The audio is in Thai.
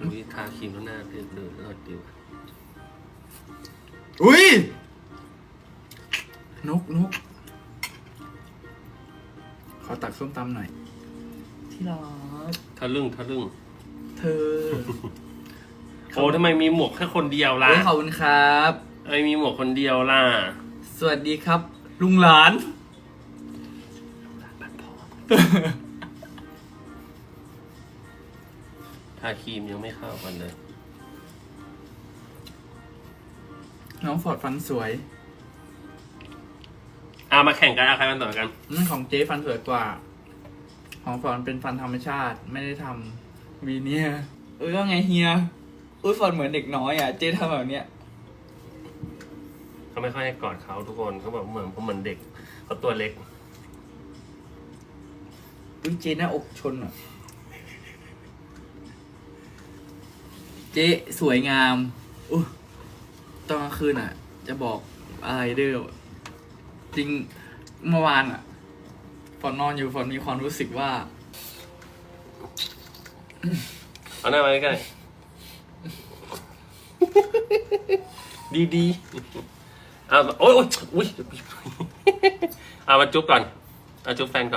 อุ้ยทาครีมแล้วหน้าเดือดเดือดเดือดดิวอุ้ยนกนกขอตักส้มตำหน่อย ที่รักทะลึ่งทะลึ่งเธอโอ้ทำไมมีหมวกแค่คนเดียวล่ะเฮ้ยขอบคุณครับทำไมมีหมวกคนเดียวล่ะ สวัสดีครับ ลุงหลาน ทาครีมยังไม่เข้ากันเลย น้องฟอร์ดฟันสวยเอามาแข่งกันเอาใครมันต่อกันนั่นของเจ๊ฟันสวยกว่า ของฟอร์ดเป็นฟันธรรมชาติไม่ได้ทำวีเนียร์เออว่าไงเฮีย อุ้ยฟอร์ดเหมือนเด็กน้อยอะ เจ๊ทำแบบเนี้ย เขาไม่ค่อยให้กอดเขาทุกคนเขาบอกเหมือนเขาเหมือนเด็กเขาตัวเล็ก อุ้ยเจ๊หน้าอกชนอะ จ๊สวยงามอุ้ตอนกลางคืนอะ จะบอกอะไรเด้อจริงเมื่อวานอะฝนนอนอยู่ฝนมีความรู้สึกว่า เอาหน้ามาใกล้ๆดีดีๆเอามาโอ๊ยโอ๊ยอุ้ยเอามาจุ๊บก่อน เอาจุ๊บแฟนก่อน